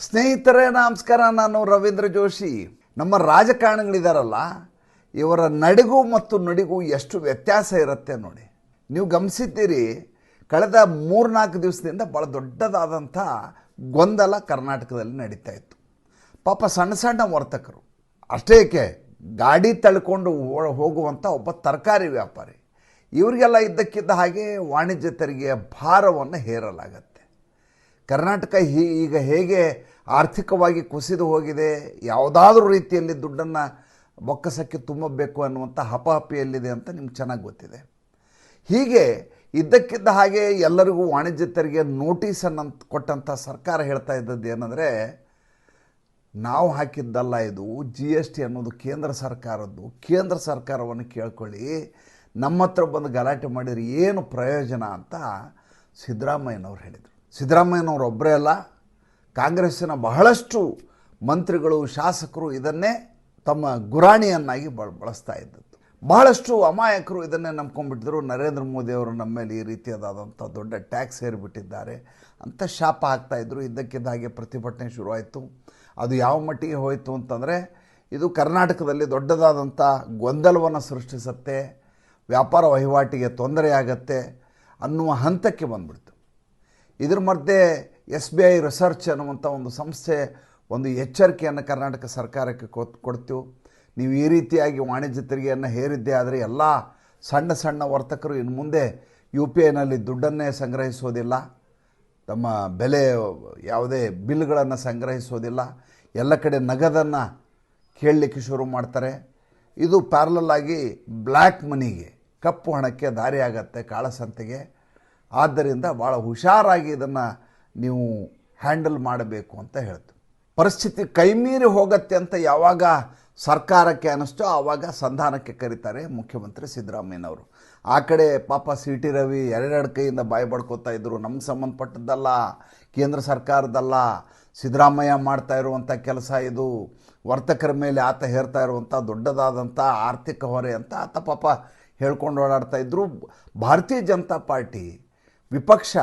ಸ್ನೇಹಿತರೇ, ನಮಸ್ಕಾರ. ನಾನು ರವೀಂದ್ರ ಜೋಶಿ. ನಮ್ಮ ರಾಜಕಾರಣಿಗಳಿದಾರಲ್ಲ, ಇವರ ನಡಿಗೂ ಮತ್ತು ನಡಿಗೂ ಎಷ್ಟು ವ್ಯತ್ಯಾಸ ಇರುತ್ತೆ ನೋಡಿ. ನೀವು ಗಮನಿಸಿದ್ದೀರಿ, ಕಳೆದ ಮೂರ್ನಾಲ್ಕು ದಿವಸದಿಂದ ಭಾಳ ದೊಡ್ಡದಾದಂಥ ಗೊಂದಲ ಕರ್ನಾಟಕದಲ್ಲಿ ನಡೀತಾ ಇತ್ತು. ಪಾಪ ಸಣ್ಣ ಸಣ್ಣ ವರ್ತಕರು. ಅಷ್ಟೇ ಏಕೆ, ಗಾಡಿ ತಳ್ಕೊಂಡು ಹೋಗುವಂಥ ಒಬ್ಬ ತರಕಾರಿ ವ್ಯಾಪಾರಿ. ಇವರಿಗೆಲ್ಲ ಇದ್ದಕ್ಕಿದ್ದ ಹಾಗೆ ವಾಣಿಜ್ಯ ತೆರಿಗೆಯ ಭಾರವನ್ನು ಹೇರಲಾಗತ್ತೆ. ಕರ್ನಾಟಕ ಹೀ, ಈಗ ಹೇಗೆ ಆರ್ಥಿಕವಾಗಿ ಕುಸಿದು ಹೋಗಿದೆ, ಯಾವುದಾದ್ರೂ ರೀತಿಯಲ್ಲಿ ದುಡ್ಡನ್ನು ಬೊಕ್ಕಸಕ್ಕೆ ತುಂಬಬೇಕು ಅನ್ನುವಂಥ ಹಪಹಪಿಯಲ್ಲಿದೆ ಅಂತ ನಿಮ್ಗೆ ಚೆನ್ನಾಗಿ ಗೊತ್ತಿದೆ. ಹೀಗೆ ಇದ್ದಕ್ಕಿದ್ದ ಹಾಗೆ ಎಲ್ಲರಿಗೂ ವಾಣಿಜ್ಯ ತೆರಿಗೆ ನೋಟಿಸನ್ನು ಕೊಟ್ಟಂಥ ಸರ್ಕಾರ ಹೇಳ್ತಾ ಇದ್ದದ್ದು ಏನಂದರೆ, ನಾವು ಹಾಕಿದ್ದಲ್ಲ ಇದು ಜಿ ಎಸ್ ಟಿ ಅನ್ನೋದು ಕೇಂದ್ರ ಸರ್ಕಾರದ್ದು. ಕೇಂದ್ರ ಸರ್ಕಾರವನ್ನು ಕೇಳ್ಕೊಳ್ಳಿ, ನಮ್ಮ ಹತ್ರ ಬಂದು ಗಲಾಟೆ ಮಾಡಿದ್ರೆ ಏನು ಪ್ರಯೋಜನ ಅಂತ ಸಿದ್ದರಾಮಯ್ಯನವ್ರು ಹೇಳಿದರು. ಸಿದ್ದರಾಮಯ್ಯನವ್ರು ಒಬ್ಬರೇ ಅಲ್ಲ ಕಾಂಗ್ರೆಸ್ಸಿನ ಬಹಳಷ್ಟು ಮಂತ್ರಿಗಳು, ಶಾಸಕರು ಇದನ್ನೇ ತಮ್ಮ ಗುರಾಣಿಯನ್ನಾಗಿ ಬಳ ಬಳಸ್ತಾ ಇದ್ದದ್ದು. ಬಹಳಷ್ಟು ಅಮಾಯಕರು ಇದನ್ನೇ ನಂಬ್ಕೊಂಡ್ಬಿಟ್ಟಿದ್ರು. ನರೇಂದ್ರ ಮೋದಿ ಅವರು ನಮ್ಮ ಮೇಲೆ ಈ ರೀತಿಯಾದಂಥ ದೊಡ್ಡ ಟ್ಯಾಕ್ಸ್ ಹೇರಿಬಿಟ್ಟಿದ್ದಾರೆ. ಅಂತ ಶಾಪ ಹಾಕ್ತಾಯಿದ್ರು ಇದ್ದಕ್ಕಿದ್ದ ಹಾಗೆ ಪ್ರತಿಭಟನೆ ಶುರುವಾಯಿತು. ಅದು ಯಾವ ಮಟ್ಟಿಗೆ ಹೋಯಿತು ಅಂತಂದರೆ, ಇದು ಕರ್ನಾಟಕದಲ್ಲಿ ದೊಡ್ಡದಾದಂಥ ಗೊಂದಲವನ್ನು ಸೃಷ್ಟಿಸುತ್ತೆ. ವ್ಯಾಪಾರ ವಹಿವಾಟಿಗೆ ತೊಂದರೆಯಾಗತ್ತೆ ಅನ್ನುವ ಹಂತಕ್ಕೆ ಬಂದ್ಬಿಡ್ತು. ಇದ್ರ ಮಧ್ಯೆ ಎಸ್ ಬಿ ಐ ರಿಸರ್ಚ್ ಅನ್ನುವಂಥ ಒಂದು ಸಂಸ್ಥೆ, ಒಂದು ಎಚ್ಚರಿಕೆಯನ್ನು ಕರ್ನಾಟಕ ಸರ್ಕಾರಕ್ಕೆ ಕೊಡ್ತೀವಿ. ನೀವು ಈ ರೀತಿಯಾಗಿ ವಾಣಿಜ್ಯ ತೆರಿಗೆಯನ್ನು ಹೇರಿದ್ದೆ ಆದರೆ ಎಲ್ಲ ಸಣ್ಣ ಸಣ್ಣ ವರ್ತಕರು ಇನ್ನು ಮುಂದೆ ಯು ಪಿ ಐನಲ್ಲಿ ದುಡ್ಡನ್ನೇ ಸಂಗ್ರಹಿಸೋದಿಲ್ಲ. ತಮ್ಮ ಬೆಲೆ ಯಾವುದೇ ಬಿಲ್ಗಳನ್ನು ಸಂಗ್ರಹಿಸೋದಿಲ್ಲ. ಎಲ್ಲ ಕಡೆ ನಗದನ್ನು ಕೇಳಲಿಕ್ಕೆ ಶುರು ಮಾಡ್ತಾರೆ. ಇದು ಪ್ಯಾರಲಲ್ ಆಗಿ ಬ್ಲ್ಯಾಕ್ ಮನಿಗೆ ಕಪ್ಪು ಹಣಕ್ಕೆ ದಾರಿ ಆಗತ್ತೆ ಕಾಳಸಂತೆಗೆ. ಆದ್ದರಿಂದ ಭಾಳ ಹುಷಾರಾಗಿ ಇದನ್ನು ನೀವು ಹ್ಯಾಂಡಲ್ ಮಾಡಬೇಕು ಅಂತ ಹೇಳ್ತು. ಪರಿಸ್ಥಿತಿ ಕೈಮೀರಿ ಹೋಗತ್ತೆ ಅಂತ ಯಾವಾಗ ಸರ್ಕಾರಕ್ಕೆ ಅನ್ನಿಸ್ತೋ ಆವಾಗ ಸಂಧಾನಕ್ಕೆ ಕರೀತಾರೆ ಮುಖ್ಯಮಂತ್ರಿ ಸಿದ್ದರಾಮಯ್ಯನವರು. ಆ ಕಡೆ ಪಾಪ ಸಿ ಟಿ ರವಿ ಎರಡೆರಡು ಕೈಯಿಂದ ಬಾಯಿ ಬಡ್ಕೋತಾ ಇದ್ದರು ನಮ್ಗೆ ಸಂಬಂಧಪಟ್ಟದ್ದಲ್ಲ, ಕೇಂದ್ರ ಸರ್ಕಾರದಲ್ಲ ಸಿದ್ದರಾಮಯ್ಯ ಮಾಡ್ತಾ ಇರುವಂಥ ಕೆಲಸ ಇದು, ವರ್ತಕರ ಮೇಲೆ ಆತ ಹೇರ್ತಾ ಇರುವಂಥ ದೊಡ್ಡದಾದಂಥ ಆರ್ಥಿಕ ಹೊರೆ ಅಂತ ಆತ ಪಾಪ ಹೇಳ್ಕೊಂಡು ಓಡಾಡ್ತಾ ಇದ್ದರು ಭಾರತೀಯ ಜನತಾ ಪಾರ್ಟಿ ವಿಪಕ್ಷ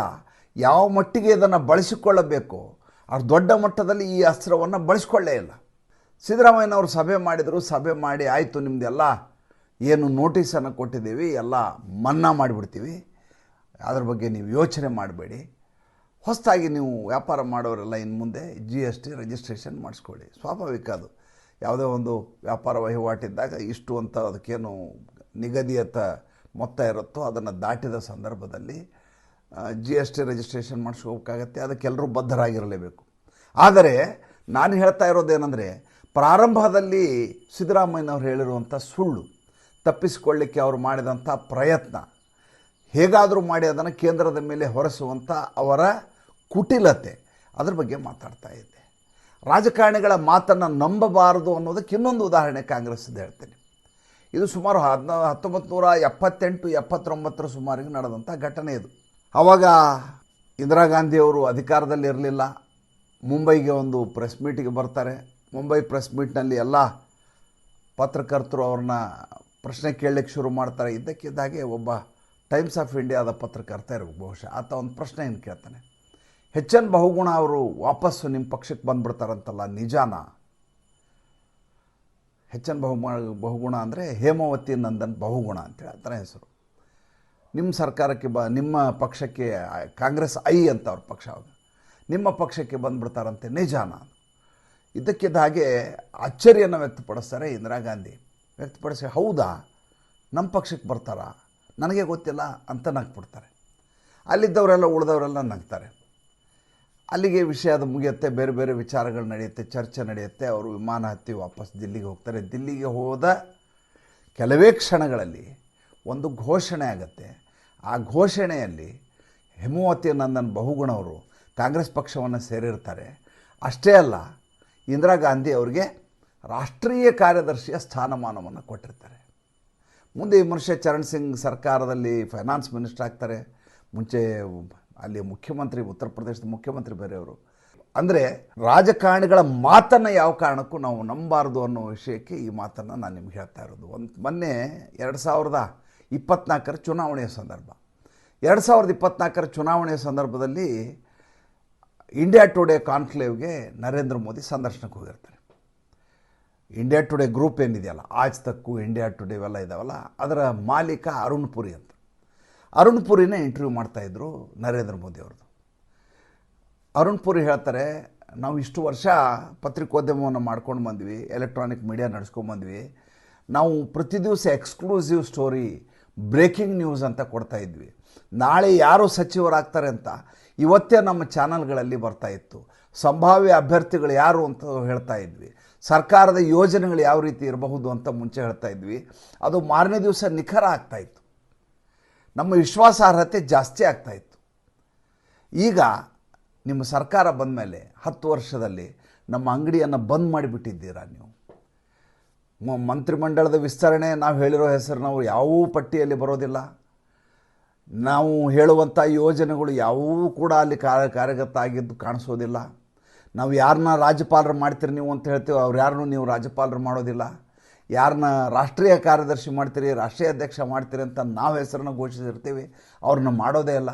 ಯಾವ ಮಟ್ಟಿಗೆ ಇದನ್ನು ಬಳಸಿಕೊಳ್ಳಬೇಕು? ಅವ್ರು ದೊಡ್ಡ ಮಟ್ಟದಲ್ಲಿ ಈ ಅಸ್ತ್ರವನ್ನು ಬಳಸ್ಕೊಳ್ಳೇ ಇಲ್ಲ. ಸಿದ್ದರಾಮಯ್ಯನವರು ಸಭೆ ಮಾಡಿದರು, ಸಭೆ ಮಾಡಿ ಆಯಿತು, ನಿಮ್ದೆಲ್ಲ ಏನು ನೋಟಿಸನ್ನು ಕೊಟ್ಟಿದ್ದೀವಿ, ಎಲ್ಲ ಮನ್ನಾ ಮಾಡಿಬಿಡ್ತೀವಿ. ಅದ್ರ ಬಗ್ಗೆ ನೀವು ಯೋಚನೆ ಮಾಡಬೇಡಿ. ಹೊಸದಾಗಿ ನೀವು ವ್ಯಾಪಾರ ಮಾಡೋರೆಲ್ಲ ಇನ್ನು ಮುಂದೆ ಜಿ ಎಸ್ ಟಿ ರಿಜಿಸ್ಟ್ರೇಷನ್ ಮಾಡಿಸ್ಕೊಳ್ಳಿ. ಸ್ವಾಭಾವಿಕ ಅದು. ಯಾವುದೇ ಒಂದು ವ್ಯಾಪಾರ ವಹಿವಾಟಿದ್ದಾಗ ಇಷ್ಟು ಅಂತ ಅದಕ್ಕೇನು ನಿಗದಿಯತ ಮೊತ್ತ ಇರುತ್ತೋ ಅದನ್ನು ದಾಟಿದ ಸಂದರ್ಭದಲ್ಲಿ ಜಿ ಎಸ್ ಟಿ ರಿಜಿಸ್ಟ್ರೇಷನ್ ಮಾಡಿಸ್ಕೋಬೇಕಾಗತ್ತೆ ಅದಕ್ಕೆಲ್ಲರೂ ಬದ್ಧರಾಗಿರಲೇಬೇಕು. ಆದರೆ, ನಾನು ಹೇಳ್ತಾ ಇರೋದೇನೆಂದರೆ ಪ್ರಾರಂಭದಲ್ಲಿ ಸಿದ್ದರಾಮಯ್ಯನವ್ರು ಹೇಳಿರುವಂಥ ಸುಳ್ಳು, ತಪ್ಪಿಸಿಕೊಳ್ಳಿಕ್ಕೆ ಅವರು ಮಾಡಿದಂಥ ಪ್ರಯತ್ನ, ಹೇಗಾದರೂ ಮಾಡಿ ಅದನ್ನು ಕೇಂದ್ರದ ಮೇಲೆ ಹೊರಸುವಂಥ ಅವರ ಕುಟಿಲತೆ, ಅದ್ರ ಬಗ್ಗೆ ಮಾತಾಡ್ತಾ ಇದ್ದೆ. ರಾಜಕಾರಣಿಗಳ ಮಾತನ್ನು ನಂಬಬಾರದು ಅನ್ನೋದಕ್ಕೆ ಇನ್ನೊಂದು ಉದಾಹರಣೆ ಕಾಂಗ್ರೆಸ್ದು ಹೇಳ್ತೇನೆ. ಇದು ಸುಮಾರು ಹದಿನ, ಹತ್ತೊಂಬತ್ತು ನೂರ ಎಪ್ಪತ್ತೆಂಟು, ಎಪ್ಪತ್ತೊಂಬತ್ತರ ಸುಮಾರಿಗೆ ನಡೆದಂಥ ಘಟನೆ ಇದು. ಆವಾಗ ಇಂದಿರಾ ಗಾಂಧಿಯವರು ಅಧಿಕಾರದಲ್ಲಿ ಇರಲಿಲ್ಲ. ಮುಂಬೈಗೆ ಒಂದು ಪ್ರೆಸ್ ಮೀಟಿಗೆ ಬರ್ತಾರೆ. ಮುಂಬೈ ಪ್ರೆಸ್ ಮೀಟ್ನಲ್ಲಿ ಎಲ್ಲ ಪತ್ರಕರ್ತರು ಅವ್ರನ್ನ ಪ್ರಶ್ನೆ ಕೇಳಲಿಕ್ಕೆ ಶುರು ಮಾಡ್ತಾರೆ. ಇದ್ದಕ್ಕಿದ್ದಾಗೆ ಒಬ್ಬ ಟೈಮ್ಸ್ ಆಫ್ ಇಂಡಿಯಾದ ಪತ್ರಕರ್ತ ಇರಬೇಕು ಬಹುಶಃ. ಆತ ಒಂದು ಪ್ರಶ್ನೆಯನ್ನು ಕೇಳ್ತಾನೆ. ಎಚ್ ಎನ್ ಬಹುಗುಣ ಅವರು ವಾಪಸ್ಸು ನಿಮ್ಮ ಪಕ್ಷಕ್ಕೆ ಬಂದ್ಬಿಡ್ತಾರಂತಲ್ಲ ನಿಜಾನ? ಎಚ್ ಎನ್ ಬಹು ಬಹುಗುಣ ಅಂದರೆ ಹೇಮಾವತಿ ನಂದನ್ ಬಹುಗುಣ ಅಂತೇಳಿ ಅದರ ಹೆಸರು. ನಿಮ್ಮ ಸರ್ಕಾರಕ್ಕೆ ಬ, ನಿಮ್ಮ ಪಕ್ಷಕ್ಕೆ ಕಾಂಗ್ರೆಸ್ ಐ ಅಂತ ಅವ್ರ ಪಕ್ಷ ಅವರು. ನಿಮ್ಮ ಪಕ್ಷಕ್ಕೆ ಬಂದುಬಿಡ್ತಾರಂತೆ ನಿಜಾನ ಇದಕ್ಕಿದ್ದ ಹಾಗೆ ಅಚ್ಚರಿಯನ್ನು ವ್ಯಕ್ತಪಡಿಸ್ತಾರೆ ಇಂದಿರಾ ಗಾಂಧಿ. ವ್ಯಕ್ತಪಡಿಸಿ ಹೌದಾ? ನಮ್ಮ ಪಕ್ಷಕ್ಕೆ ಬರ್ತಾರಾ? ನನಗೆ ಗೊತ್ತಿಲ್ಲ ಅಂತ ನಗ್ಬಿಡ್ತಾರೆ. ಅಲ್ಲಿದ್ದವರೆಲ್ಲ ಉಳಿದವರೆಲ್ಲ ನಗ್ತಾರೆ. ಅಲ್ಲಿಗೆ ವಿಷಯ ಅದು ಮುಗಿಯುತ್ತೆ, ಬೇರೆ ಬೇರೆ ವಿಚಾರಗಳು ನಡೆಯುತ್ತೆ, ಚರ್ಚೆ ನಡೆಯುತ್ತೆ, ಅವರು ವಿಮಾನ ಹತ್ತಿ ವಾಪಸ್ ದಿಲ್ಲಿಗೆ ಹೋಗ್ತಾರೆ. ದಿಲ್ಲಿಗೆ ಹೋದ ಕೆಲವೇ ಕ್ಷಣಗಳಲ್ಲಿ ಒಂದು ಘೋಷಣೆ ಆಗುತ್ತೆ. ಆ ಘೋಷಣೆಯಲ್ಲಿ ಹೇಮಾವತಿ ನಂದನ್ ಬಹುಗುಣವರು ಕಾಂಗ್ರೆಸ್ ಪಕ್ಷವನ್ನು ಸೇರಿರ್ತಾರೆ. ಅಷ್ಟೇ ಅಲ್ಲ, ಇಂದಿರಾ ಗಾಂಧಿ ಅವರಿಗೆ ರಾಷ್ಟ್ರೀಯ ಕಾರ್ಯದರ್ಶಿಯ ಸ್ಥಾನಮಾನವನ್ನು ಕೊಟ್ಟಿರ್ತಾರೆ. ಮುಂದೆ ಈ ಮನುಷ್ಯ ಚರಣ್ ಸಿಂಗ್ ಸರ್ಕಾರದಲ್ಲಿ ಫೈನಾನ್ಸ್ ಮಿನಿಸ್ಟರ್ ಆಗ್ತಾರೆ. ಮುಂಚೆ ಅಲ್ಲಿ ಮುಖ್ಯಮಂತ್ರಿ, ಉತ್ತರ ಪ್ರದೇಶದ ಮುಖ್ಯಮಂತ್ರಿ ಬೇರೆಯವರು. ಅಂದರೆ ರಾಜಕಾರಣಿಗಳ ಮಾತನ್ನು ಯಾವ ಕಾರಣಕ್ಕೂ ನಾವು ನಂಬಾರ್ದು ಅನ್ನೋ ವಿಷಯಕ್ಕೆ ಈ ಮಾತನ್ನು ನಾನು ನಿಮ್ಗೆ ಹೇಳ್ತಾ ಇರೋದು. ಒಂದು ಮೊನ್ನೆ ಎರಡು ಸಾವಿರದ ಇಪ್ಪತ್ನಾಲ್ಕರ ಚುನಾವಣೆಯ ಸಂದರ್ಭ. ಎರಡು ಸಾವಿರದ ಇಪ್ಪತ್ನಾಲ್ಕರ ಚುನಾವಣೆಯ ಸಂದರ್ಭದಲ್ಲಿ ಇಂಡಿಯಾ ಟುಡೇ ಕಾನ್ಕ್ಲೇವ್ಗೆ ನರೇಂದ್ರ ಮೋದಿ ಸಂದರ್ಶನಕ್ಕೆ ಹೋಗಿರ್ತಾರೆ. ಇಂಡಿಯಾ ಟುಡೇ ಗ್ರೂಪ್ ಏನಿದೆಯಲ್ಲ, ಆಜ್ ತಕ್ಕು, ಇಂಡಿಯಾ ಟುಡೇ ಇವೆಲ್ಲ ಇದಾವಲ್ಲ, ಅದರ ಮಾಲೀಕ ಅರುಣ್ ಪುರಿ ಅಂತ. ಅರುಣ್ ಪುರಿನೇ ಇಂಟರ್ವ್ಯೂ ಮಾಡ್ತಾಯಿದ್ರು ನರೇಂದ್ರ ಮೋದಿ ಅವ್ರದ್ದು. ಅರುಣ್ ಪುರಿ ಹೇಳ್ತಾರೆ, ನಾವು ಇಷ್ಟು ವರ್ಷ ಪತ್ರಿಕೋದ್ಯಮವನ್ನು ಮಾಡ್ಕೊಂಡು ಬಂದ್ವಿ ಎಲೆಕ್ಟ್ರಾನಿಕ್ ಮೀಡಿಯಾ ನಡೆಸ್ಕೊಂಡು ಬಂದ್ವಿ. ನಾವು ಪ್ರತಿ ದಿವಸ ಎಕ್ಸ್ಕ್ಲೂಸಿವ್ ಸ್ಟೋರಿ ಬ್ರೇಕಿಂಗ್ ನ್ಯೂಸ್ ಅಂತ ಕೊಡ್ತಾ ಇದ್ವಿ. ನಾಳೆ ಯಾರು ಸಚಿವರಾಗ್ತಾರೆ ಅಂತ ಇವತ್ತೇ ನಮ್ಮ ಚಾನಲ್ಗಳಲ್ಲಿ ಬರ್ತಾ ಇತ್ತು. ಸಂಭಾವ್ಯ ಅಭ್ಯರ್ಥಿಗಳು ಯಾರು ಅಂತ ಹೇಳ್ತಾ ಇದ್ವಿ. ಸರ್ಕಾರದ ಯೋಜನೆಗಳು ಯಾವ ರೀತಿ ಇರಬಹುದು ಅಂತ ಮುಂಚೆ ಹೇಳ್ತಾ ಇದ್ವಿ. ಅದು ಮಾರನೇ ದಿವಸ ನಿಖರ ಆಗ್ತಾ ಇತ್ತು. ನಮ್ಮ ವಿಶ್ವಾಸಾರ್ಹತೆ ಜಾಸ್ತಿ ಆಗ್ತಾ ಇತ್ತು. ಈಗ ನಿಮ್ಮ ಸರ್ಕಾರ ಬಂದ ಮೇಲೆ ಹತ್ತು ವರ್ಷದಲ್ಲಿ ನಮ್ಮ ಅಂಗಡಿಯನ್ನು ಬಂದ್ ಮಾಡಿಬಿಟ್ಟಿದ್ದೀರಾ ನೀವು? ಮಂತ್ರಿಮಂಡಲದ ವಿಸ್ತರಣೆ ನಾವು ಹೇಳಿರೋ ಹೆಸರು ನಾವು ಯಾವ ಪಟ್ಟಿಯಲ್ಲಿ ಬರೋದಿಲ್ಲ. ನಾವು ಹೇಳುವಂಥ ಯೋಜನೆಗಳು ಯಾವುವೂ ಕೂಡ ಅಲ್ಲಿ ಕಾರ್ಯ ಕಾರ್ಯಗತ ಆಗಿದ್ದು ಕಾಣಿಸೋದಿಲ್ಲ. ನಾವು ಯಾರನ್ನ ರಾಜ್ಯಪಾಲರು ಮಾಡ್ತೀರಿ ನೀವು ಅಂತ ಹೇಳ್ತೀವಿ, ಅವ್ರು ಯಾರನ್ನೂ ನೀವು ರಾಜ್ಯಪಾಲರು ಮಾಡೋದಿಲ್ಲ. ಯಾರನ್ನ ರಾಷ್ಟ್ರೀಯ ಕಾರ್ಯದರ್ಶಿ ಮಾಡ್ತೀರಿ, ರಾಷ್ಟ್ರೀಯ ಅಧ್ಯಕ್ಷ ಮಾಡ್ತೀರಿ ಅಂತ ನಾವು ಹೆಸರನ್ನು ಘೋಷಿಸಿರ್ತೀವಿ, ಅವ್ರನ್ನ ಮಾಡೋದೇ ಇಲ್ಲ.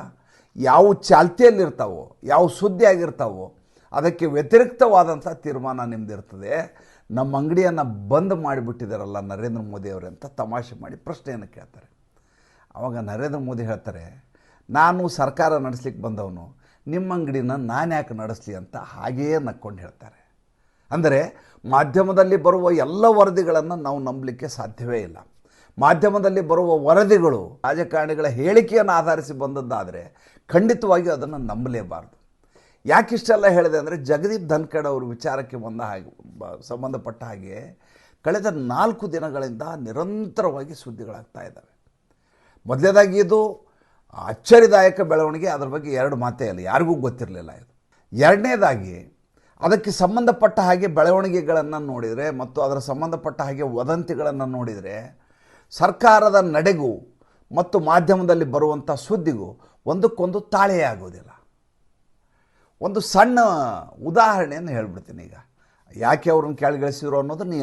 ಯಾವ ಚಾಲ್ತಿಯಲ್ಲಿರ್ತಾವೋ, ಯಾವ ಸುದ್ದಿ ಆಗಿರ್ತಾವೋ ಅದಕ್ಕೆ ವ್ಯತಿರಿಕ್ತವಾದಂಥ ತೀರ್ಮಾನ ನಿಮ್ದಿರ್ತದೆ. ನಮ್ಮ ಅಂಗಡಿಯನ್ನು ಬಂದ್ ಮಾಡಿಬಿಟ್ಟಿದ್ದಾರಲ್ಲ ನರೇಂದ್ರ ಮೋದಿ ಅವರೇ ಅಂತ ತಮಾಷೆ ಮಾಡಿ ಪ್ರಶ್ನೆಯನ್ನು ಕೇಳ್ತಾರೆ. ಆವಾಗ ನರೇಂದ್ರ ಮೋದಿ ಹೇಳ್ತಾರೆ, ನಾನು ಸರ್ಕಾರ ನಡೆಸ್ಲಿಕ್ಕೆ ಬಂದವನು, ನಿಮ್ಮ ಅಂಗಡಿನ ನಾನು ಯಾಕೆ ನಡೆಸಲಿ ಅಂತ ಹಾಗೆಯೇ ನಕ್ಕೊಂಡು ಹೇಳ್ತಾರೆ. ಅಂದರೆ ಮಾಧ್ಯಮದಲ್ಲಿ ಬರುವ ಎಲ್ಲ ವರದಿಗಳನ್ನು ನಾವು ನಂಬಲಿಕ್ಕೆ ಸಾಧ್ಯವೇ ಇಲ್ಲ. ಮಾಧ್ಯಮದಲ್ಲಿ ಬರುವ ವರದಿಗಳು ರಾಜಕಾರಣಿಗಳ ಹೇಳಿಕೆಯನ್ನು ಆಧರಿಸಿ ಬಂದದ್ದಾದರೆ ಖಂಡಿತವಾಗಿ ಅದನ್ನು ನಂಬಲೇಬಾರ್ದು. ಯಾಕಿಷ್ಟೆಲ್ಲ ಹೇಳಿದೆ ಅಂದರೆ ಜಗದೀಪ್ ಧನ್ಕಡ್ ಅವರು ವಿಚಾರಕ್ಕೆ ಬಂದ ಹಾಗೆ ಸಂಬಂಧಪಟ್ಟ ಹಾಗೆ ಕಳೆದ ನಾಲ್ಕು ದಿನಗಳಿಂದ ನಿರಂತರವಾಗಿ ಸುದ್ದಿಗಳಾಗ್ತಾ ಇದ್ದಾವೆ. ಮೊದಲನೇದಾಗಿ ಇದು ಅಚ್ಚರಿದಾಯಕ ಬೆಳವಣಿಗೆ, ಅದರ ಬಗ್ಗೆ ಎರಡು ಮಾತೇ ಇಲ್ಲ, ಯಾರಿಗೂ ಗೊತ್ತಿರಲಿಲ್ಲ ಇದು. ಎರಡನೇದಾಗಿ ಅದಕ್ಕೆ ಸಂಬಂಧಪಟ್ಟ ಹಾಗೆ ಬೆಳವಣಿಗೆಗಳನ್ನು ನೋಡಿದರೆ ಮತ್ತು ಅದರ ಸಂಬಂಧಪಟ್ಟ ಹಾಗೆ ವದಂತಿಗಳನ್ನು ನೋಡಿದರೆ ಸರ್ಕಾರದ ನಡೆಗೂ ಮತ್ತು ಮಾಧ್ಯಮದಲ್ಲಿ ಬರುವಂಥ ಸುದ್ದಿಗೂ ಒಂದಕ್ಕೊಂದು ತಾಳೆಯೇ ಆಗೋದಿಲ್ಲ. ಒಂದು ಸಣ್ಣ ಉದಾಹರಣೆಯನ್ನು ಹೇಳ್ಬಿಡ್ತೀನಿ ಈಗ. ಯಾಕೆ ಅವ್ರನ್ನ ಕೆಳಗಿಳಿಸಿದ್ರು ಅನ್ನೋದು ನೀ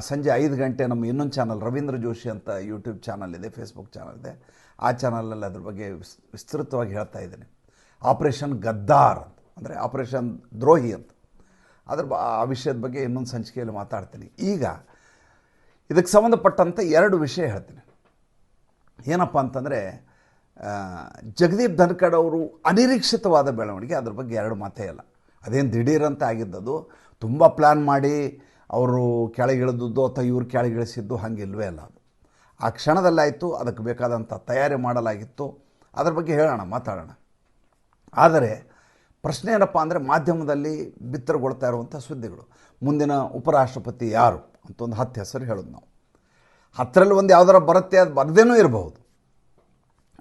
ಸಂಜೆ ಐದು ಗಂಟೆ ನಮ್ಮ ಇನ್ನೊಂದು ಚಾನಲ್ ರವೀಂದ್ರ ಜೋಶಿ ಅಂತ ಯೂಟ್ಯೂಬ್ ಚಾನಲ್ ಇದೆ ಫೇಸ್ಬುಕ್ ಚಾನಲ್ ಇದೆ. ಆ ಚಾನಲಲ್ಲಿ ಅದ್ರ ಬಗ್ಗೆ ವಿಸ್- ವಿಸ್ತೃತವಾಗಿ ಹೇಳ್ತಾ ಇದ್ದೀನಿ. ಆಪರೇಷನ್ ಗದ್ದಾರ್ ಅಂತ, ಅಂದರೆ ಆಪರೇಷನ್ ದ್ರೋಹಿ ಅಂತ. ಅದ್ರ ಆ ವಿಷಯದ ಬಗ್ಗೆ ಇನ್ನೊಂದು ಸಂಚಿಕೆಯಲ್ಲಿ ಮಾತಾಡ್ತೀನಿ. ಈಗ ಇದಕ್ಕೆ ಸಂಬಂಧಪಟ್ಟಂಥ ಎರಡು ವಿಷಯ ಹೇಳ್ತೀನಿ. ಏನಪ್ಪ ಅಂತಂದರೆ ಜಗದೀಪ್ ಧನ್ಖಡ್ ಅವರು ಅನಿರೀಕ್ಷಿತವಾದ ಬೆಳವಣಿಗೆ. ಅದ್ರ ಬಗ್ಗೆ ಎರಡು ಮಾತೇ ಇಲ್ಲ. ಅದೇನು ದಿಢೀರಂತ ಆಗಿದ್ದದು ತುಂಬ ಪ್ಲ್ಯಾನ್ ಮಾಡಿ ಅವರು ಕೆಳಗಿಳಿದದ್ದು ಅಥವಾ ಇವ್ರು ಕೆಳಗಿಳಿಸಿದ್ದು ಹಾಗಿಲ್ವೇ ಅಲ್ಲ ಅದು. ಆ ಕ್ಷಣದಲ್ಲಾಯಿತು, ಅದಕ್ಕೆ ಬೇಕಾದಂಥ ತಯಾರಿ ಮಾಡಲಾಗಿತ್ತು. ಅದ್ರ ಬಗ್ಗೆ ಹೇಳೋಣ, ಮಾತಾಡೋಣ. ಆದರೆ, ಪ್ರಶ್ನೆ ಏನಪ್ಪ ಅಂದರೆ ಮಾಧ್ಯಮದಲ್ಲಿ ಬಿತ್ತರಗೊಳ್ತಾ ಇರುವಂಥ ಸುದ್ದಿಗಳು. ಮುಂದಿನ ಉಪರಾಷ್ಟ್ರಪತಿ ಯಾರು ಅಂತ ಒಂದು ಹತ್ತು ಹೆಸರು ಹೇಳೋದು ನಾವು. ಹತ್ತರಲ್ಲಿ ಒಂದು ಯಾವ್ದಾರ ಬರುತ್ತೆ, ಅದು ಬರದೇನೂ ಇರಬಹುದು.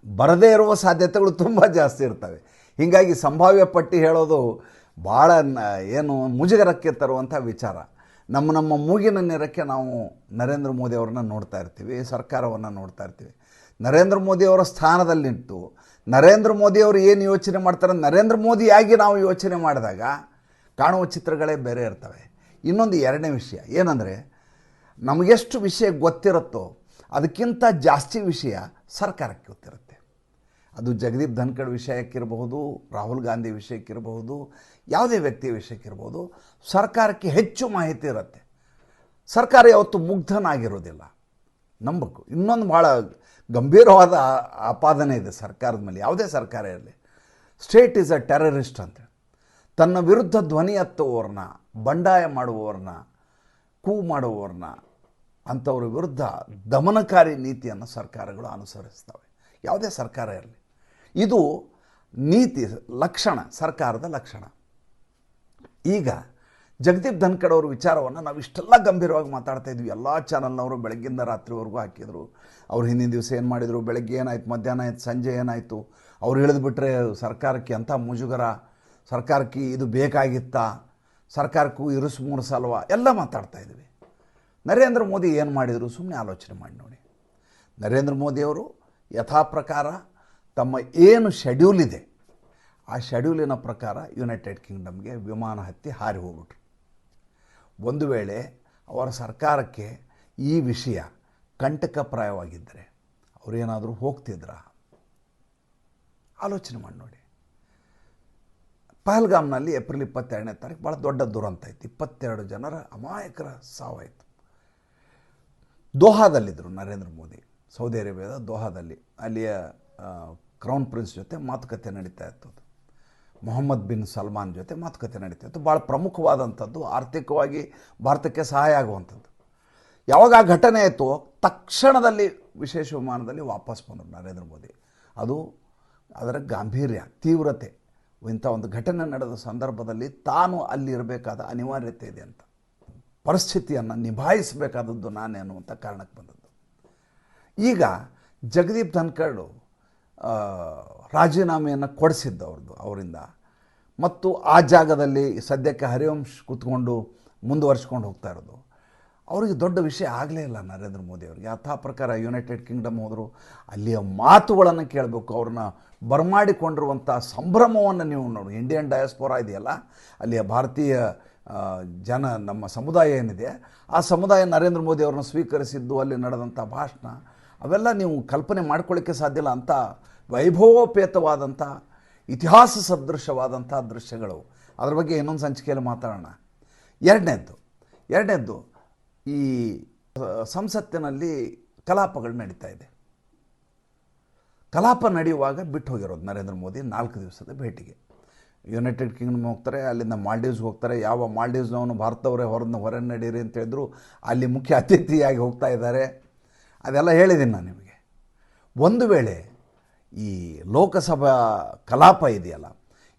ಬರದೇ ಇರುವ ಸಾಧ್ಯತೆಗಳು ತುಂಬ ಜಾಸ್ತಿ ಇರ್ತವೆ. ಹೀಗಾಗಿ ಸಂಭಾವ್ಯ ಪಟ್ಟಿ ಹೇಳೋದು ಭಾಳ ಏನು ಮುಜುಗರಕ್ಕೆ ತರುವಂಥ ವಿಚಾರ. ನಮ್ಮ ನಮ್ಮ ಮೂಗಿನ ನೆರಕ್ಕೆ ನಾವು ನರೇಂದ್ರ ಮೋದಿ ಅವ್ರನ್ನ ನೋಡ್ತಾ ಇರ್ತೀವಿ, ಸರ್ಕಾರವನ್ನು ನೋಡ್ತಾ ಇರ್ತೀವಿ. ನರೇಂದ್ರ ಮೋದಿ ಅವರ ಸ್ಥಾನದಲ್ಲಿ ನಿಂತು, ನರೇಂದ್ರ ಮೋದಿಯವರು ಏನು ಯೋಚನೆ ಮಾಡ್ತಾರೆ, ನರೇಂದ್ರ ಮೋದಿಯಾಗಿ ನಾವು ಯೋಚನೆ ಮಾಡಿದಾಗ ಕಾಣುವ ಚಿತ್ರಗಳೇ ಬೇರೆ ಇರ್ತವೆ. ಇನ್ನೊಂದು ಎರಡನೇ ವಿಷಯ, ಏನಂದರೆ ನಮಗೆಷ್ಟು ವಿಷಯ ಗೊತ್ತಿರುತ್ತೋ ಅದಕ್ಕಿಂತ ಜಾಸ್ತಿ ವಿಷಯ ಸರ್ಕಾರಕ್ಕೆ ಗೊತ್ತಿರುತ್ತೆ. ಅದು ಜಗದೀಪ್ ಧನ್ಕಡ್ ವಿಷಯಕ್ಕಿರಬಹುದು, ರಾಹುಲ್ ಗಾಂಧಿ ವಿಷಯಕ್ಕಿರಬಹುದು, ಯಾವುದೇ ವ್ಯಕ್ತಿಯ ವಿಷಯಕ್ಕಿರ್ಬೋದು ಸರ್ಕಾರಕ್ಕೆ ಹೆಚ್ಚು ಮಾಹಿತಿ ಇರುತ್ತೆ. ಸರ್ಕಾರ ಯಾವತ್ತು ಮುಗ್ಧನಾಗಿರೋದಿಲ್ಲ ನಂಬಕ್ಕು ಇನ್ನೊಂದು ಭಾಳ ಗಂಭೀರವಾದ ಆಪಾದನೆ ಇದೆ ಸರ್ಕಾರದ ಮೇಲೆ, ಯಾವುದೇ ಸರ್ಕಾರ ಇರಲಿ. ಸ್ಟೇಟ್ ಈಸ್ ಅ ಟೆರರಿಸ್ಟ್ ಅಂತ ತನ್ನ ವಿರುದ್ಧ ಧ್ವನಿ ಎತ್ತುವವ್ರನ್ನ, ಬಂಡಾಯ ಮಾಡುವವ್ರನ್ನ, ಕೂ ಮಾಡುವವ್ರನ್ನ, ಅಂಥವ್ರ ವಿರುದ್ಧ ದಮನಕಾರಿ ನೀತಿಯನ್ನು ಸರ್ಕಾರಗಳು ಅನುಸರಿಸ್ತವೆ. ಯಾವುದೇ ಸರ್ಕಾರ ಇರಲಿ. ಇದು ನೀತಿ, ಲಕ್ಷಣ, ಸರ್ಕಾರದ ಲಕ್ಷಣ. ಈಗ ಜಗದೀಪ್ ಧನ್ಕಡ್ ಅವ್ರ ವಿಚಾರವನ್ನು ನಾವು ಇಷ್ಟೆಲ್ಲ ಗಂಭೀರವಾಗಿ ಮಾತಾಡ್ತಾ ಇದ್ವಿ. ಎಲ್ಲ ಚಾನಲ್ನವರು ಬೆಳಗ್ಗಿಂದ ರಾತ್ರಿವರೆಗೂ ಹಾಕಿದರು. ಅವ್ರು ಹಿಂದಿನ ದಿವಸ ಏನು ಮಾಡಿದರು? ಬೆಳಗ್ಗೆ ಏನಾಯ್ತು? ಮಧ್ಯಾಹ್ನ ಆಯ್ತು? ಸಂಜೆ ಏನಾಯಿತು? ಅವ್ರು ಹೇಳಿದ್ಬಿಟ್ರೆ ಸರ್ಕಾರಕ್ಕೆ ಅಂಥ ಮುಜುಗರ? ಸರ್ಕಾರಕ್ಕೆ ಇದು ಬೇಕಾಗಿತ್ತಾ? ಸರ್ಕಾರಕ್ಕೂ ಇರುಸು ಮೂರು ಎಲ್ಲ ಮಾತಾಡ್ತಾ ಇದ್ವಿ. ನರೇಂದ್ರ ಮೋದಿ ಏನು ಮಾಡಿದರು? ಸುಮ್ಮನೆ ಆಲೋಚನೆ ಮಾಡಿ ನೋಡಿ. ನರೇಂದ್ರ ಮೋದಿಯವರು ಯಥಾ ಪ್ರಕಾರ ತಮ್ಮ ಏನು ಶೆಡ್ಯೂಲ್ ಇದೆ, ಆ ಶೆಡ್ಯೂಲಿನ ಪ್ರಕಾರ ಯುನೈಟೆಡ್ ಕಿಂಗ್ಡಮ್ಗೆ ವಿಮಾನ ಹತ್ತಿ ಹಾರಿ ಹೋಗ್ಬಿಟ್ರು. ಒಂದು ವೇಳೆ ಅವರ ಸರ್ಕಾರಕ್ಕೆ ಈ ವಿಷಯ ಕಂಟಕಪ್ರಾಯವಾಗಿದ್ದರೆ ಅವರೇನಾದರೂ ಹೋಗ್ತಿದ್ರ? ಆಲೋಚನೆ ಮಾಡಿ ನೋಡಿ. ಪಹಲ್ಗಾಮ್ನಲ್ಲಿ ಏಪ್ರಿಲ್ ಇಪ್ಪತ್ತೆರಡನೇ ತಾರೀಕು ಭಾಳ ದೊಡ್ಡ ದುರಂತ ಇತ್ತು. ಇಪ್ಪತ್ತೆರಡು ಜನರ ಅಮಾಯಕರ ಸಾವಾಯಿತು. ದೋಹಾದಲ್ಲಿದ್ದರು ನರೇಂದ್ರ ಮೋದಿ. ಸೌದಿ ಅರೇಬಿಯಾದ ದೋಹಾದಲ್ಲಿ, ಅಲ್ಲಿಯ ಕ್ರೌನ್ ಪ್ರಿನ್ಸ್ ಜೊತೆ ಮಾತುಕತೆ ನಡೀತಾ ಇತ್ತು ಮೊಹಮ್ಮದ್ ಬಿನ್ ಸಲ್ಮಾನ್ ಜೊತೆ ಮಾತುಕತೆ ನಡೀತಾ ಇತ್ತು. ಭಾಳ ಪ್ರಮುಖವಾದಂಥದ್ದು, ಆರ್ಥಿಕವಾಗಿ ಭಾರತಕ್ಕೆ ಸಹಾಯ ಆಗುವಂಥದ್ದು. ಯಾವಾಗ ಆ ಘಟನೆ ಆಯಿತು ತಕ್ಷಣದಲ್ಲಿ ವಿಶೇಷ ವಿಮಾನದಲ್ಲಿ ವಾಪಸ್ ಬಂದರು ನರೇಂದ್ರ ಮೋದಿ. ಅದು ಅದರ ಗಾಂಭೀರ್ಯ, ತೀವ್ರತೆ. ಇಂಥ ಒಂದು ಘಟನೆ ನಡೆದ ಸಂದರ್ಭದಲ್ಲಿ ತಾನು ಅಲ್ಲಿರಬೇಕಾದ ಅನಿವಾರ್ಯತೆ ಇದೆ ಅಂತ. ಪರಿಸ್ಥಿತಿಯನ್ನು ನಿಭಾಯಿಸಬೇಕಾದದ್ದು ನಾನೇ ಅನ್ನುವಂಥ ಕಾರಣಕ್ಕೆ ಬಂದದ್ದು. ಈಗ ಜಗದೀಪ್ ಧನ್ಕರ್ಡು ರಾಜೀನಾಮೆಯನ್ನು ಕೊಡಿಸಿದ್ದು ಅವ್ರದ್ದು ಅವರಿಂದ. ಮತ್ತು ಆ ಜಾಗದಲ್ಲಿ ಸದ್ಯಕ್ಕೆ ಹರಿವಂಶ್ ಕೂತ್ಕೊಂಡು ಮುಂದುವರ್ಸ್ಕೊಂಡು ಹೋಗ್ತಾ ಇರೋದು. ಅವರಿಗೆ ದೊಡ್ಡ ವಿಷಯ ಆಗಲೇ ಇಲ್ಲ ನರೇಂದ್ರ ಮೋದಿ ಅವರಿಗೆ. ಯಥಾ ಪ್ರಕಾರ ಯುನೈಟೆಡ್ ಕಿಂಗ್ಡಮ್ ಹೋದರು, ಅಲ್ಲಿಯ ಮಾತುಗಳನ್ನು ಕೇಳಬೇಕು, ಅವ್ರನ್ನ ಬರಮಾಡಿಕೊಂಡಿರುವಂಥ ಸಂಭ್ರಮವನ್ನು ನೀವು ನೋಡಿ. ಇಂಡಿಯನ್ ಡಯಾಸ್ಪೋರಾ ಇದೆಯಲ್ಲ, ಅಲ್ಲಿಯ ಭಾರತೀಯ ಜನ, ನಮ್ಮ ಸಮುದಾಯ ಏನಿದೆ, ಆ ಸಮುದಾಯ ನರೇಂದ್ರ ಮೋದಿ ಅವ್ರನ್ನ ಸ್ವೀಕರಿಸಿದ್ದು ಅಲ್ಲಿ ನಡೆದಂಥ ಭಾಷಣ ಅವೆಲ್ಲ ನೀವು ಕಲ್ಪನೆ ಮಾಡ್ಕೊಳ್ಳಿಕ್ಕೆ ಸಾಧ್ಯ ಇಲ್ಲ. ಅಂತ ವೈಭವೋಪೇತವಾದಂಥ, ಇತಿಹಾಸ ಸದೃಶವಾದಂಥ ದೃಶ್ಯಗಳು. ಅದ್ರ ಬಗ್ಗೆ ಇನ್ನೊಂದು ಸಂಚಿಕೆಯಲ್ಲಿ ಮಾತಾಡೋಣ. ಎರಡನೇದ್ದು ಎರಡನೇದ್ದು ಈ ಸಂಸತ್ತಿನಲ್ಲಿ ಕಲಾಪಗಳು ನಡೀತಾ ಇದೆ. ಕಲಾಪ ನಡೆಯುವಾಗ ಬಿಟ್ಟು ಹೋಗಿರೋದು ನರೇಂದ್ರ ಮೋದಿ ನಾಲ್ಕು ದಿವಸದ ಭೇಟಿಗೆ. ಯುನೈಟೆಡ್ ಕಿಂಗ್ಡಮ್ ಹೋಗ್ತಾರೆ, ಅಲ್ಲಿಂದ ಮಾಲ್ಡೀವ್ಸ್ಗೆ ಹೋಗ್ತಾರೆ. ಯಾವ ಮಾಲ್ಡೀವ್ಸ್ನವನು ಭಾರತವರೇ ಹೊರನ ಹೊರ ನಡೀರಿ ಅಂತ ಹೇಳಿದ್ರು, ಅಲ್ಲಿ ಮುಖ್ಯ ಅತಿಥಿಯಾಗಿ ಹೋಗ್ತಾ ಇದ್ದಾರೆ. ಅದೆಲ್ಲ ಹೇಳಿದ್ದೀನಿ ನಾನು ನಿಮಗೆ. ಒಂದು ವೇಳೆ ಈ ಲೋಕಸಭಾ ಕಲಾಪ ಇದೆಯಲ್ಲ,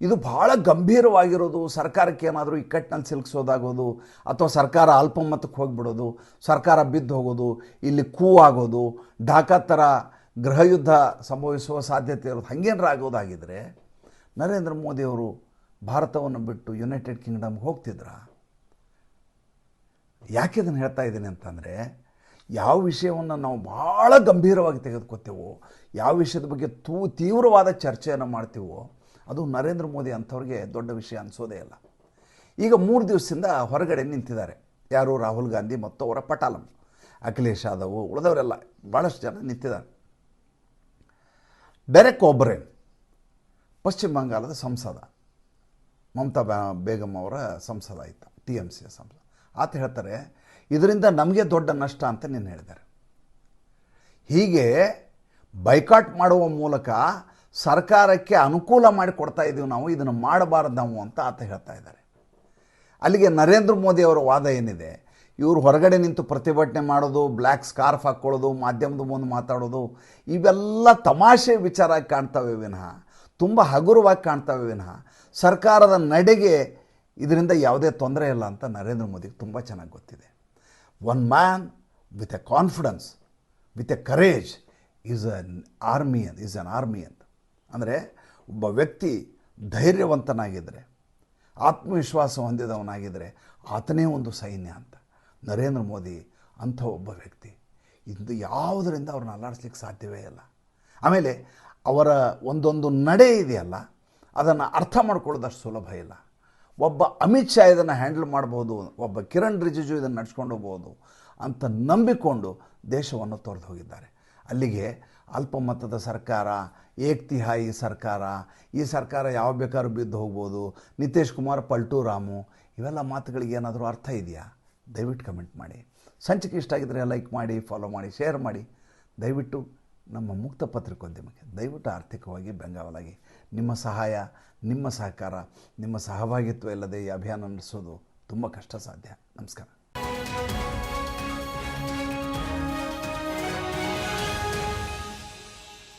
ಇದು ಭಾಳ ಗಂಭೀರವಾಗಿರೋದು, ಸರ್ಕಾರಕ್ಕೆ ಏನಾದರೂ ಇಕ್ಕಟ್ಟಿನಲ್ಲಿ ಸಿಲುಕಿಸೋದಾಗೋದು, ಅಥವಾ ಸರ್ಕಾರ ಅಲ್ಪಮತಕ್ಕೆ ಹೋಗಿಬಿಡೋದು, ಸರ್ಕಾರ ಬಿದ್ದು ಹೋಗೋದು, ಇಲ್ಲಿ ಕೂ ಆಗೋದು ಢಾಕಾ ಥರ ಗೃಹಯುದ್ಧ ಸಂಭವಿಸುವ ಸಾಧ್ಯತೆ ಇರೋದು, ಹಾಗೇನಾರ ಆಗೋದಾಗಿದ್ದರೆ ನರೇಂದ್ರ ಮೋದಿಯವರು ಭಾರತವನ್ನು ಬಿಟ್ಟು ಯುನೈಟೆಡ್ ಕಿಂಗ್ಡಮ್ಗೆ ಹೋಗ್ತಿದ್ರಾ? ಯಾಕೆ ಇದನ್ನು ಹೇಳ್ತಾ ಇದ್ದೀನಿ ಅಂತಂದರೆ ಯಾವ ವಿಷಯವನ್ನು ನಾವು ಭಾಳ ಗಂಭೀರವಾಗಿ ತೆಗೆದುಕೊತೇವೋ ಯಾವ ವಿಷಯದ ಬಗ್ಗೆ ತೂ, ತೀವ್ರವಾದ ಚರ್ಚೆಯನ್ನು ಮಾಡ್ತೀವೋ, ಅದು ನರೇಂದ್ರ ಮೋದಿ ಅಂಥವ್ರಿಗೆ ದೊಡ್ಡ ವಿಷಯ ಅನಿಸೋದೇ ಇಲ್ಲ. ಈಗ ಮೂರು ದಿವಸದಿಂದ ಹೊರಗಡೆ ನಿಂತಿದ್ದಾರೆ. ಯಾರು? ರಾಹುಲ್ ಗಾಂಧಿ ಮತ್ತು ಅವರ ಪಟಾಲಂ. ಅಖಿಲೇಶ್ ಯಾದವ್ ಉಳಿದವರೆಲ್ಲ ಭಾಳಷ್ಟು ಜನ ನಿಂತಿದ್ದಾರೆ. ಡೆರೆಕ್ ಒಬ್ರೇನ್, ಪಶ್ಚಿಮ ಬಂಗಾಳದ ಸಂಸದ. ಮಮತಾ ಬೇಗಮ್ ಬೇಗಂ ಅವರ ಸಂಸದ ಆಯಿತು, ಟಿ ಎಂ ಸಿಯ ಸಂಸದ. ಆತ ಹೇಳ್ತಾರೆ ಇದರಿಂದ ನಮಗೆ ದೊಡ್ಡ ನಷ್ಟ ಅಂತ ನೀನು ಹೇಳಿದ್ದಾರೆ. ಹೀಗೆ ಬೈಕಾಟ್ ಮಾಡುವ ಮೂಲಕ ಸರ್ಕಾರಕ್ಕೆ ಅನುಕೂಲ ಮಾಡಿಕೊಡ್ತಾ ಇದ್ದೀವಿ ನಾವು, ಇದನ್ನು ಮಾಡಬಾರ್ದು ನಾವು ಅಂತ ಆತ ಹೇಳ್ತಾ ಇದ್ದಾರೆ. ಅಲ್ಲಿಗೆ ನರೇಂದ್ರ ಮೋದಿ ಅವರ ವಾದ ಏನಿದೆ? ಇವರು ಹೊರಗಡೆ ನಿಂತು ಪ್ರತಿಭಟನೆ ಮಾಡೋದು ಬ್ಲ್ಯಾಕ್ ಸ್ಕಾರ್ಫ್ ಹಾಕ್ಕೊಳ್ಳೋದು ಮಾಧ್ಯಮದ ಮುಂದೆ ಮಾತಾಡೋದು, ಇವೆಲ್ಲ ತಮಾಷೆ ವಿಚಾರ ಕಾಣ್ತವೆ ವಿನಃ, ತುಂಬ ಹಗುರವಾಗಿ ಕಾಣ್ತವೆ ವಿನಃ, ಸರ್ಕಾರದ ನಡೆಗೆ ಇದರಿಂದ ಯಾವುದೇ ತೊಂದರೆ ಇಲ್ಲ ಅಂತ ನರೇಂದ್ರ ಮೋದಿಗೆ ತುಂಬ ಚೆನ್ನಾಗಿ ಗೊತ್ತಿದೆ. One man with a confidence with a courage is an army ಅಂತ ಈಸ್ ಅನ್ ಆರ್ಮಿ ಅಂತ. ಅಂದರೆ ಒಬ್ಬ ವ್ಯಕ್ತಿ ಧೈರ್ಯವಂತನಾಗಿದ್ದರೆ ಆತ್ಮವಿಶ್ವಾಸ ಹೊಂದಿದವನಾಗಿದ್ದರೆ ಆತನೇ ಒಂದು ಸೈನ್ಯ ಅಂತ. ನರೇಂದ್ರ ಮೋದಿ ಅಂಥ ಒಬ್ಬ ವ್ಯಕ್ತಿ. ಇದು ಯಾವುದರಿಂದ ಅವ್ರನ್ನ ಅಲ್ಲಾಡಿಸ್ಲಿಕ್ಕೆ ಸಾಧ್ಯವೇ ಇಲ್ಲ. ಆಮೇಲೆ ಅವರ ಒಂದೊಂದು ನಡೆ ಇದೆಯಲ್ಲ, ಅದನ್ನು ಅರ್ಥ ಮಾಡ್ಕೊಳ್ಳೋದಷ್ಟು ಸುಲಭ ಇಲ್ಲ. ಒಬ್ಬ ಅಮಿತ್ ಶಾ ಇದನ್ನು ಹ್ಯಾಂಡಲ್ ಮಾಡ್ಬೋದು, ಒಬ್ಬ ಕಿರಣ್ ರಿಜಿಜು ಇದನ್ನು ನಡ್ಸ್ಕೊಂಡು ಹೋಗ್ಬೋದು ಅಂತ ನಂಬಿಕೊಂಡು ದೇಶವನ್ನು ತೊರೆದು ಹೋಗಿದ್ದಾರೆ. ಅಲ್ಲಿಗೆ ಅಲ್ಪಮತದ ಸರ್ಕಾರ, ಏಕ್ತಿಹಾಯಿ ಸರ್ಕಾರ, ಈ ಸರ್ಕಾರ ಯಾವ ಬೇಕಾದ್ರೂ ಬಿದ್ದು ಹೋಗ್ಬೋದು. ನಿತೀಶ್ ಕುಮಾರ್, ಪಲ್ಟು ರಾಮು, ಇವೆಲ್ಲ ಮಾತುಗಳಿಗೆ ಏನಾದರೂ ಅರ್ಥ ಇದೆಯಾ? ದಯವಿಟ್ಟು ಕಮೆಂಟ್ ಮಾಡಿ. ಸಂಚಿಕೆ ಇಷ್ಟ ಆಗಿದ್ದರೆ ಲೈಕ್ ಮಾಡಿ ಫಾಲೋ ಮಾಡಿ ಶೇರ್ ಮಾಡಿ. ದಯವಿಟ್ಟು ನಮ್ಮ ಮುಕ್ತ ಪತ್ರಿಕೋದ್ಯಮಕ್ಕೆ, ದಯವಿಟ್ಟು ಆರ್ಥಿಕವಾಗಿ ಬೆಂಗಾವಲಾಗಿ. ನಿಮ್ಮ ಸಹಾಯ ನಿಮ್ಮ ಸಹಕಾರ ನಿಮ್ಮ ಸಹಭಾಗಿತ್ವ ಇಲ್ಲದೆ ಈ ಅಭಿಯಾನ ನಡೆಸೋದು ತುಂಬ ಕಷ್ಟ ಸಾಧ್ಯ ನಮಸ್ಕಾರ.